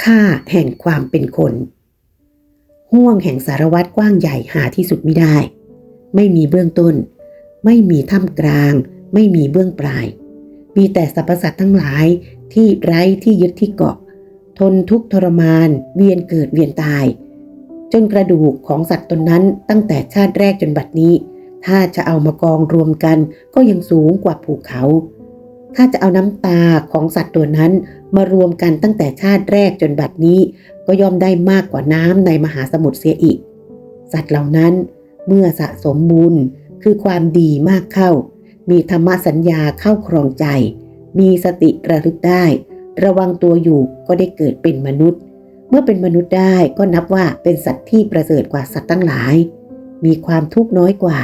ค่าแห่งความเป็นคนห่วงแห่งสารวัตรกว้างใหญ่หาที่สุดไม่ได้ ไม่มีเบื้องต้น ไม่มีท่ามกลาง ไม่มีเบื้องปลาย มีแต่สรรพสัตว์ทั้งหลายที่ไร้ที่ยึดที่เกาะ ทนทุกข์ทรมาน เวียนเกิดเวียนตาย จนกระดูกของสัตว์ตนนั้นตั้งแต่ชาติแรกจนบัดนี้ ถ้าจะเอามากองรวมกันก็ยังสูงกว่าภูเขา ถ้าจะเอาน้ำตาของสัตว์ตัวนั้นมารวมกันตั้งแต่ชาติแรกจนบัดนี้ ก็ย่อมได้มากกว่าน้ำในมหาสมุทรเสียอีก สัตว์เหล่านั้นเมื่อสะสมบุญคือความดีมากเข้า มีธรรมสัญญาเข้าครองใจ มีสติระลึกได้ ระวังตัวอยู่ก็ได้เกิดเป็นมนุษย์ เมื่อเป็นมนุษย์ได้ก็นับว่าเป็นสัตว์ที่ประเสริฐกว่าสัตว์ทั้งหลาย มีความทุกข์น้อยกว่า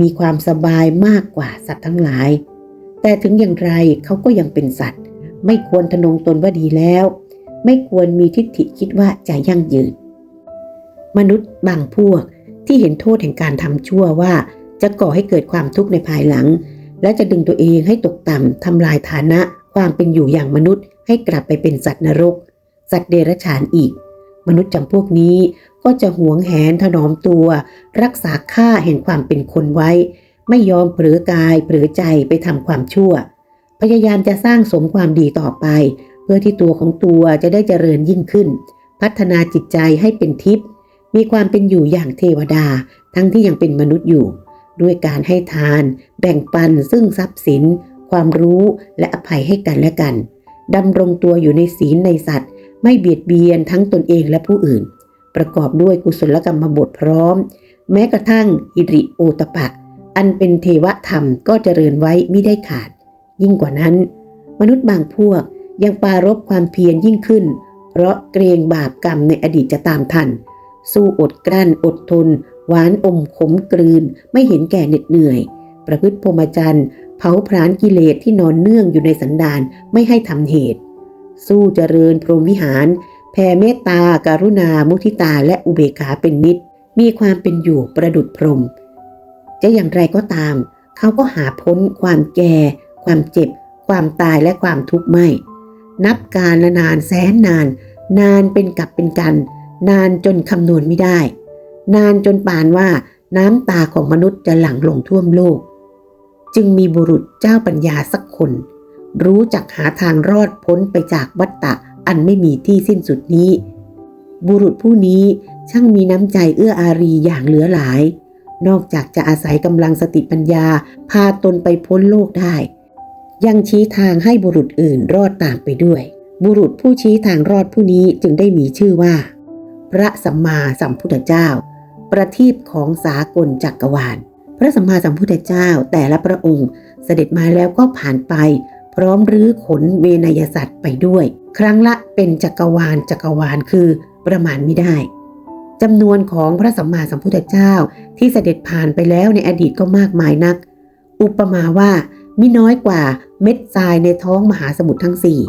มีความสบายมากกว่าสัตว์ทั้งหลาย แต่ถึงอย่างไรเขาก็ยังเป็นสัตว์ ไม่ควรทะนงตนว่าดีแล้ว ไม่ควรมีทิฏฐิคิดว่าจะยั่งยืน มนุษย์บางพวกที่เห็นโทษแห่งการทำชั่วว่า จะก่อให้เกิดความทุกข์ในภายหลัง และจะดึงตัวเองให้ตกต่ำทำลายฐานะความเป็นอยู่อย่างมนุษย์ ให้กลับไปเป็นสัตว์นรก สัตว์เดรัจฉานอีก มนุษย์จำพวกนี้ก็จะหวงแหนถนอมตัว รักษาค่าแห่งความเป็นคนไว้ ไม่ยอมเผลอกายเผลอใจไปทำความชั่ว พยายามจะสร้างสมความดีต่อไป เพื่อที่ตัวของตัวจะได้เจริญยิ่งขึ้น พัฒนาจิตใจให้เป็นทิพย์มีความเป็นอยู่อย่างเทวดา ทั้งที่ยังเป็นมนุษย์อยู่ ด้วยการให้ทาน แบ่งปันซึ่งทรัพย์สิน ความรู้และอภัยให้กันและกันดำรงตัวอยู่ในศีลในสัตว์ ไม่เบียดเบียนทั้งตนเองและผู้อื่น ประกอบด้วยกุศลกรรมบทพร้อม แม้กระทั่งอิริโอตปะ อันเป็นเทวธรรมก็เจริญไว้ไม่ได้ขาด ยิ่งกว่านั้น มนุษย์บางพวกยังปารบความเพียรยิ่งขึ้น เพราะเกรงบาปกรรมในอดีตจะตามทัน สู้อดกลั้นอดทน หวานอมขมกลืน ไม่เห็นแก่เหน็ดเหนื่อย ประพฤติพรหมจรรย์เผาพรานกิเลสที่นอนเนื่องอยู่ในสันดานไม่ให้ทำเหตุ สู้เจริญพรหมวิหาร แผ่เมตตาการุณา มุทิตาและอุเบกขาเป็นนิด มีความเป็นอยู่ประดุดพรหม จะอย่างไรก็ตาม เขาก็หาพ้นความแก่ ความเจ็บ ความตายและความทุกข์ไม่ นับการละนานแสนนาน นานเป็นกับเป็นกัน นานจนคำนวณไม่ได้ นานจนปานว่าน้ำตาของมนุษย์จะหลั่งลงท่วมโลก จึงมีบุรุษเจ้าปัญญาสักคน รู้จักหาทางรอดพ้นไปจากวัฏฏะอันไม่มีที่สิ้นสุดนี้ บุรุษผู้นี้ช่างมีน้ำใจเอื้ออารีอย่างเหลือหลาย นอกจากจะอาศัยกำลังสติปัญญา พาตนไปพ้นโลกได้ ยังชี้ทางให้บุรุษอื่นรอดตามไปด้วย บุรุษผู้ชี้ทางรอดผู้นี้จึงได้มีชื่อว่า พระสัมมาสัมพุทธเจ้า ประทีปของสากลจักรวาล พระสัมมาสัมพุทธเจ้าแต่ละพระองค์ เสด็จมาแล้วก็ผ่านไป พร้อมรื้อขนเวนยสัตว์ไปด้วย ครั้งละเป็นจักรวาลจักรวาลคือประมาณไม่ได้จำนวนของพระสัมมาสัมพุทธเจ้า ที่เสด็จผ่านไปแล้วในอดีตก็มากมายนัก อุปมาว่ามิน้อยกว่าเม็ดทรายในท้องมหาสมุทรทั้งสี่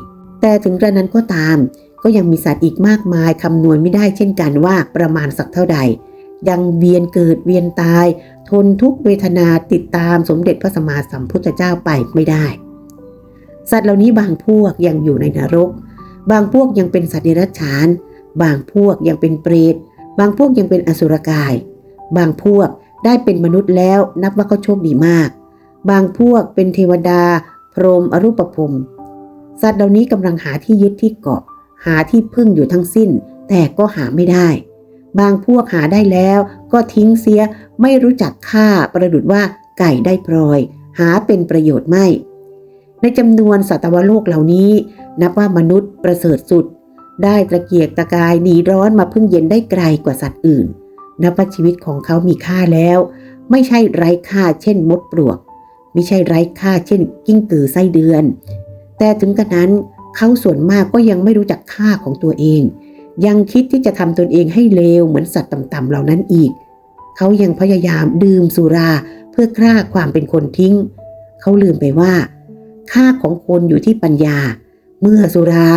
แต่ถึงกระนั้นก็ตาม ก็ยังมีสัตว์อีกมากมายคำนวณไม่ได้เช่นกันว่าประมาณสักเท่าใด ยังเวียนเกิดเวียนตาย ทนทุกเวทนาติดตามสมเด็จพระสัมมาสัมพุทธเจ้าไปไม่ได้ สัตว์เหล่านี้บางพวกยังอยู่ในนรก บางพวกยังเป็นสัตว์เดรัจฉาน บางพวกยังเป็นเปรตบางพวกยังเป็นอสุรกาย บางพวกได้เป็นมนุษย์แล้วนับว่าก็โชคดีมาก บางพวกเป็นเทวดา พรหมอรูปภพสัตว์เหล่านี้กำลังหาที่ยึดที่เกาะ หาที่พึ่งอยู่ทั้งสิ้น แต่ก็หาไม่ได้ บางพวกหาได้แล้ว ก็ทิ้งเสียไม่รู้จักค่าประดุดว่าไก่ได้พลอย หาเป็นประโยชน์ไม่ ในจำนวนสัตวโลกเหล่านี้ นับว่ามนุษย์ประเสริฐสุด ได้ตะเกียกตะกายหนีร้อนมาพึ่งเย็นได้ไกลกว่าสัตว์อื่น นับว่าชีวิตของเขามีค่าแล้ว ไม่ใช่ไร้ค่าเช่นมดปลวกไม่ใช่ไร้ค่าเช่น กิ้งกือไส้เดือน แต่ถึงกระนั้นเขาส่วนมากก็ยังไม่รู้จักค่าของตัวเอง ยังคิดที่จะทำตนเองให้เลวเหมือนสัตว์ต่ำๆเหล่านั้นอีก เขายังพยายามดื่มสุราเพื่อฆ่าความเป็นคนทิ้ง เขาลืมไปว่า ค่าของคนอยู่ที่ปัญญา เมื่อสุรา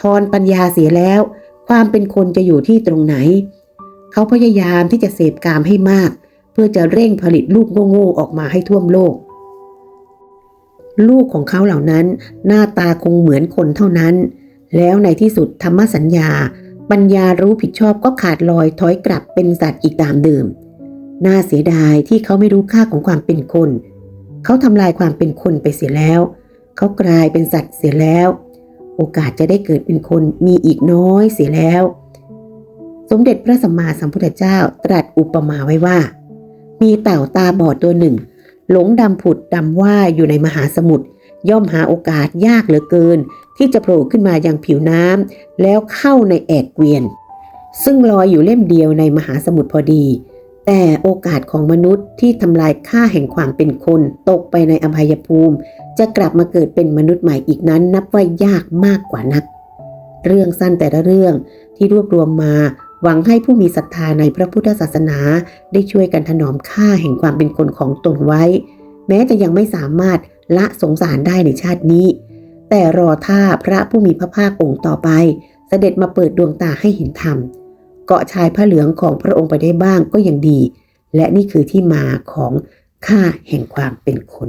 ทอนปัญญาเสียแล้ว ความเป็นคนจะอยู่ที่ตรงไหน เขาพยายามที่จะเสพกามให้มาก เพื่อจะเร่งผลิตลูกโง่ๆออกมาให้ท่วมโลก ลูกของเขาเหล่านั้น หน้าตาคงเหมือนคนเท่านั้น แล้วในที่สุดธรรมสัญญา ปัญญารู้ผิดชอบก็ขาดลอยถอยกลับเป็นสัตว์อีกตามเดิม น่าเสียดายที่เขาไม่รู้ค่าของความเป็นคน เขาทำลายความเป็นคนไปเสียแล้ว เขากลายเป็นสัตว์เสียแล้ว โอกาสจะได้เกิดเป็นคนมีอีกน้อยเสียแล้ว สมเด็จพระสัมมาสัมพุทธเจ้าตรัสอุปมาไว้ว่า มีเต่าตาบอดตัวหนึ่ง หลงดำผุดดำว่าอยู่ในมหาสมุทรย่อมหาโอกาสยากเหลือเกิน ที่จะโผล่ขึ้นมายังผิวน้ำแล้วเข้าในแอกเกวียน ซึ่งลอยอยู่เล่มเดียวในมหาสมุทรพอดี แต่โอกาสของมนุษย์ที่ทำลายค่าแห่งความเป็นคนตกไปในอภัยภูมิ จะกลับมาเกิดเป็นมนุษย์ใหม่อีกนั้น นับว่ายากมากกว่านัก เรื่องสั้นแต่ละเรื่องที่รวบรวมมา หวังให้ผู้มีศรัทธาในพระพุทธศาสนาได้ช่วยกันถนอมค่าแห่งความเป็นคนของตนไว้ แม้จะยังไม่สามารถละสงสารได้ในชาตินี้ แต่รอท่าพระผู้มีพระภาคองค์ต่อไป เสด็จมาเปิดดวงตาให้เห็นธรรม เกาะชายผ้าเหลืองของพระองค์ไปได้บ้างก็ยังดี และนี่คือที่มาของค่าแห่งความเป็นคน